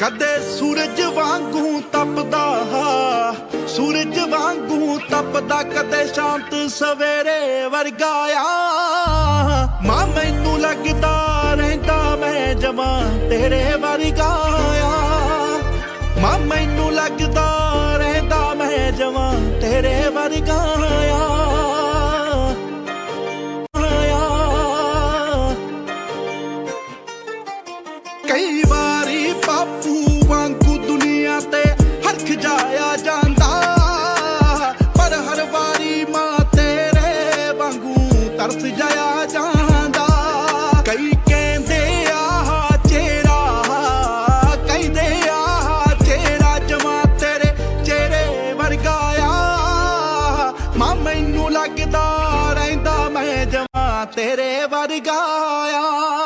ਕਦੇ ਸੂਰਜ ਵਾਂਗੂ ਤਪਦਾ ਸੂਰਜ ਵਾਂਗੂ ਤਪਦਾ, ਕਦੇ ਸ਼ਾਂਤ ਸਵੇਰੇ ਵਰਗਾ ਆ। ਮਾਂ, ਮੈਨੂੰ ਲੱਗਦਾ ਰਹਿੰਦਾ ਮੈਂ ਜਮਾਂ ਤੇਰੇ ਵਰਗਾ ਆ। ਮਾਂ, ਮੈਨੂੰ ਲੱਗਦਾ ਰਹਿੰਦਾ ਮੈਂ ਜਮਾਂ ਤੇਰੇ ਵਰਗਾ ਆ। ਕਈ ਵਾਰੀ ਤਰਸ ਜਾਇਆ ਜਾਂਦਾ। ਕਈ ਕਹਿੰਦੇ ਆ ਚਿਹਰਾ, ਕਹਿੰਦੇ ਆ ਚਿਹਰਾ ਜਮਾ ਤੇਰੇ ਚਿਹਰੇ ਵਰਗਾ ਆ। ਮਾਂ, ਮੈਨੂੰ ਲੱਗਦਾ ਰਹਿੰਦਾ ਮੈਂ ਜਮਾ ਤੇਰੇ ਵਰਗਾ ਆ।